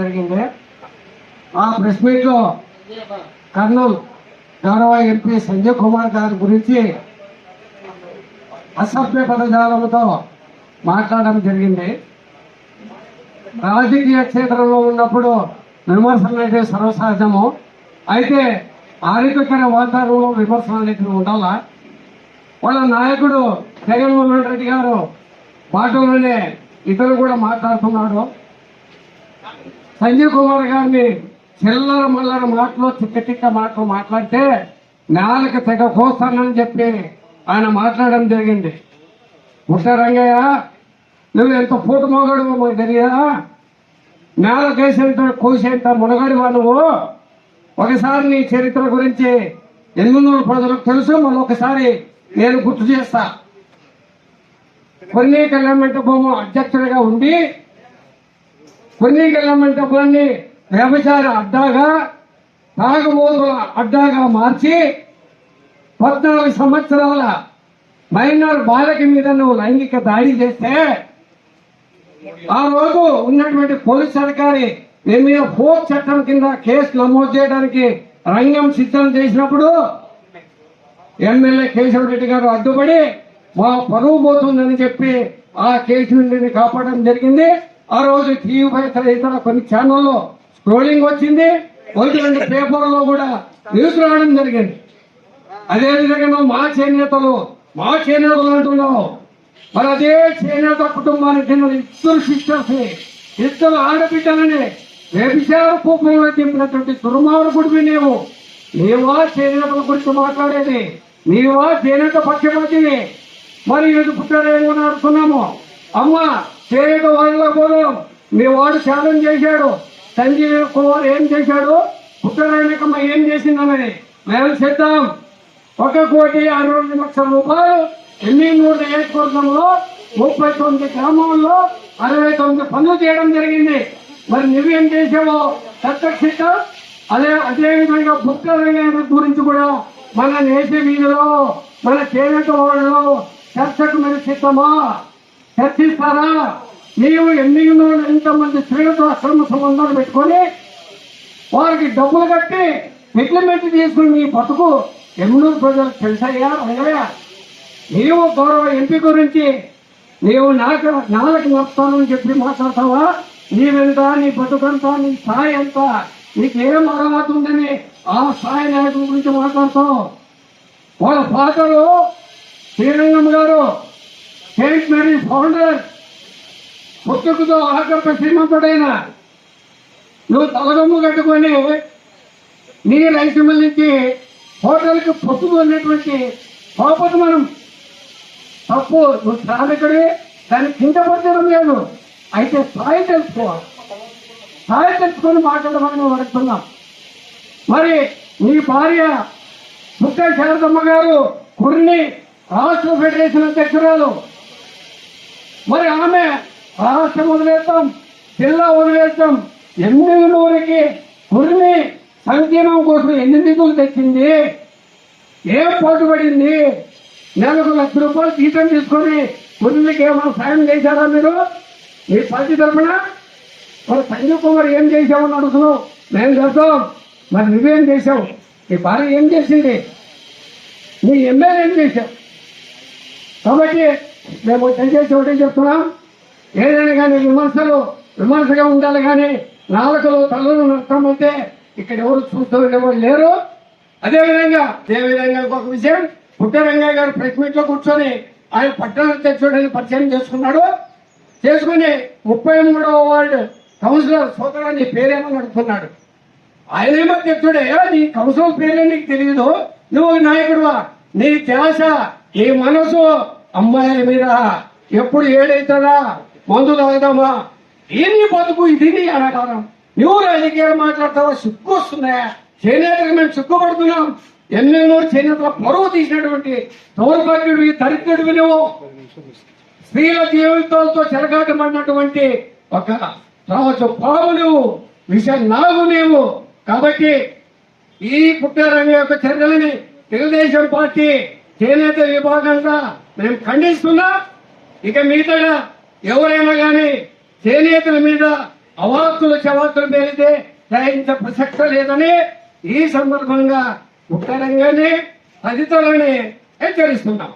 జరిగింది. ఆ ప్రెస్ మీట్లో కర్నూలు గౌరవ ఎంపీ సంజయ్ కుమార్ గారి గురించి అసభ్య పదజాలంతో మాట్లాడడం జరిగింది. రాజకీయ క్షేత్రంలో ఉన్నప్పుడు విమర్శలు అయితే సర్వసహజము. అయితే ఆరోగ్యకర వాతావరణంలో విమర్శలు అనేవి ఉండాలా? వాళ్ళ నాయకుడు జగన్మోహన్ రెడ్డి గారు మాటలోనే ఇతరు కూడా మాట్లాడుతున్నాడు. సంజీవ్ కుమార్ గారిని చిల్లర మల్లర మాటలు తిక్క తిక్క మాటలు మాట్లాడితే నేలకు తెగ కోస్తానని చెప్పి ఆయన మాట్లాడడం జరిగింది. ముట్ట రంగయ్య నువ్వు ఎంత పూట మొగడు మాకు తెలియదా? నేల కేసేంత కోసేంత మునగడివా నువ్వు? ఒకసారి నీ చరిత్ర గురించి ఎనిమిది ప్రజలకు తెలుసు మళ్ళీ ఒకసారి నేను గుర్తు చేస్తా. కొన్ని కళ్యాణ భూము అధ్యక్షుడిగా ఉండి కొన్ని మంటపాన్ని వ్యభిచార అడ్డాగా తాగుబోతుల అడ్డాగా మార్చి పద్నాలుగు సంవత్సరాల మైనర్ బాలక మీద నువ్వు లైంగిక దాడి చేస్తే ఆ రోజు ఉన్నటువంటి పోలీస్ అధికారి నీ మీద ఫోక్ చట్టం కింద కేసు నమోదు చేయడానికి రంగం సిద్ధం చేసినప్పుడు ఎమ్మెల్యే కేశవరెడ్డి గారు అడ్డుపడి మా పరువు పోతుందని చెప్పి ఆ కేసు నుండి కాపాడడం జరిగింది. ఆ రోజు టీవీ ఇతర కొన్ని ఛానల్లో స్క్రోలింగ్ వచ్చింది. ఒకటి రెండు పేపర్లో కూడా న్యూస్ రావడం జరిగింది. అదే విధంగా నువ్వు మా చేనేతలు మా చేనేతలు అంటున్నావు మరి అదే చేనేత కుటుంబానికి ఇద్దరు సిస్టర్స్ ఇద్దరు ఆడబిడ్డలని వ్యభిచార కూపంలో దుర్మార్గుడివి నీవు. నీవా చేనేతల గురించి మాట్లాడేది. నీవా చేనేత పక్షపాతివి మరి ఎందుకు పుట్టారేమో అని అడుగుతున్నాము అమ్మ చేనేత వారిలో పోదాం. మీ వాడు త్యాగం చేశాడు. సంజీవ్ కుమార్ ఏం చేశాడు? పుట్టరాయనకమ్మ ఏం చేసిందన్నది మేము సిద్ధం ఒక కోటి అరవై లక్షల రూపాయలు ఎన్ని నూట నియోజకవర్గంలో ముప్పై తొమ్మిది గ్రామాల్లో అరవై తొమ్మిది పనులు చేయడం జరిగింది. మరి నువ్వేం చేసావో ప్రత్యక్షిత అదే అదేవిధంగా బుక్క రంగయ్య గురించి కూడా మన నేస వీధిలో మన చేనేత వాళ్ళలో చర్చకు మీరు సిద్ధమా? చర్చిస్తారా? నీవు ఎన్ని ఎంతమంది స్త్రీలతో అక్రమ సంబంధాలు పెట్టుకొని వారికి డబ్బులు కట్టి సెటిల్మెంట్ తీసుకుని నీ బతుకు ఎన్నూరు ప్రజలకు తెలుసయ్యా రంగయ్య నీవు గౌరవ ఎంపీ గురించి నీవు నాకు నాలుగు నడుస్తానని చెప్పి మాట్లాడతావా? నీవెంత నీ బతుకంత నీ స్థాయి ఎంత నీకేం అర్హత ఉందని ఆ స్థాయి నాయకుల గురించి మాట్లాడతాం వాళ్ళ ఫాదరు శ్రీరంగం గారు సెయింట్ మేరీ ఫౌండర్ పుట్టుకతో ఆకర్ష శ్రీమంతుడైన నువ్వు తలగమ్ము కట్టుకొని నీ రైతు నుంచి హోటల్కి అనేటువంటి కోపత మనం. తప్పు. నువ్వు శ్రామికుడి దాన్ని కింద పడడం లేదు. అయితే స్థాయి తెలుసుకోవాలి. స్థాయి తెలుసుకొని మాట్లాడమని మేము అడుగుతున్నాం మరి నీ భార్య సుక్క శారదమ్మ గారు కుర్ని రాష్ట్ర ఫెడరేషన్ అధ్యక్షురాలు. మరి ఆమె రాష్ట్రం వదిలేస్తాం జిల్లా వదిలేస్తాం ఎనిమిది నూరికి కుర్ని సంక్షేమం కోసం ఎన్ని నిధులు తెచ్చింది? ఏం పోటుపడింది నెలకు లక్ష రూపాయలు జీతం తీసుకొని కుర్నికి ఏమైనా సాయం చేశారా మీరు? మీ పార్టీ తరఫున మరి సంజీవ్ కుమార్ ఏం చేసామని అడుగుతున్నావు? మేము చేస్తాం. మరి నువ్వేం చేసావు నీ భార్య ఏం చేసింది? నీ ఎమ్మెల్యే ఏం చేశావు కాబట్టి మేము దయచేసి ఒకటే చెప్తున్నాం. ఏదైనా కానీ విమర్శలు విమర్శగా ఉండాలి కానీ నాలుకలు తల్లు నష్టమంటే ఇక్కడ ఎవరు చూస్తూ ఎవరు లేరు. అదేవిధంగా అదేవిధంగా ఇంకొక విషయం పుట్టరంగయ్య గారు ప్రెస్ మీట్లో కూర్చొని ఆయన పట్టణ అధ్యక్షుడని పరిచయం చేసుకున్నాడు. చేసుకుని ముప్పై మూడవ వార్డు కౌన్సిలర్ సోదరాన్ని పేరేమని అడుగుతున్నాడు. ఆయన ఏమో చెప్తుడే నీ కౌన్సిలర్ పేరే నీకు తెలియదు నువ్వు నాయకుడువా? నీ ధ్యాస ఈ మనసు అమ్మాయిల మీద ఎప్పుడు ఏడైతుందా? మందు తాగుదామా? ఇది బతుకు ఇది నీ అనకారం నువ్వు రాజకీయాలు మాట్లాడతావా? సిగ్గు వస్తున్నాయా చేనేతకు మేము సిగ్గుపడుతున్నాం. ఎన్నెన్నో చేనేతల పొరవ తీసినటువంటి దౌర్భాగ్యుడివి దరిద్రుడివి నువ్వు. స్త్రీల జీవితాలతో చెలగాటమన్నటువంటి ఒక రావచ్చు పాము నువ్వు విషయం నాగు నీవు. కాబట్టి ఈ పుట్టారంగ యొక్క చర్యలని తెలుగుదేశం పార్టీ చేనేత విభాగంగా మేము ఖండిస్తున్నా. ఇక మీదగా ఎవరైనా కానీ చేనేతల మీద అవాక్కులు చవాకులు పేరితే సహించ ప్రసక్త లేదని ఈ సందర్భంగా పుట్టారంగానే తదితరులని హెచ్చరిస్తున్నాం.